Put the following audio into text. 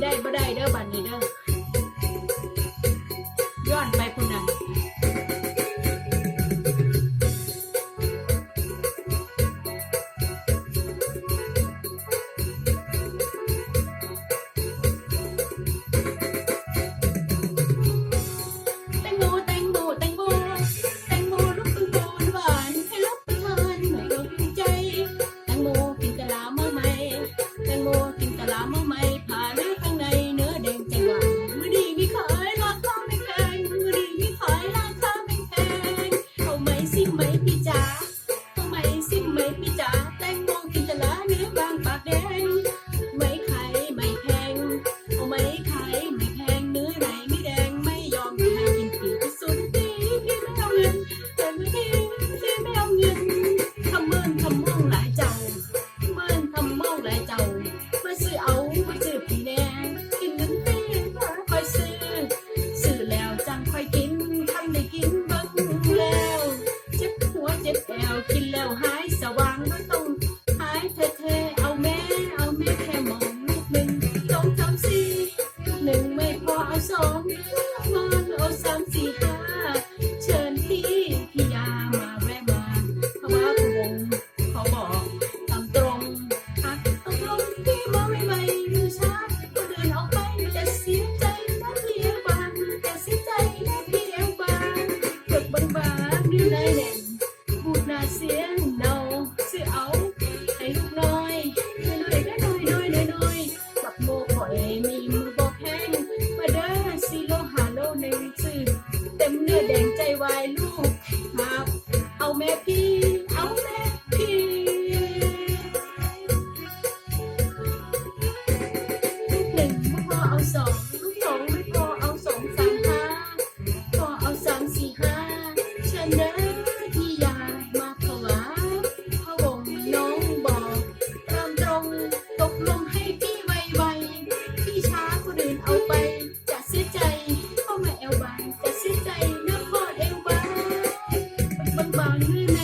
ได้ไม่ได้เด้อบันนี้เด้อ my name. หนึ่งไม่พอสอง หนึ่งไม่อเอาสองลูงไม่อเอาสองสามห้าพอเอาสามสี่ห้าชิญพี่ยามาถวาพะวงน้องบอกตามตรงตกลงให้พี่ไวๆพี่ช้าคนอื่นเอาไปจะเสียใจพ่อแม่เอวบางจะเสียใจนะพ่อเอวบางบางๆนี่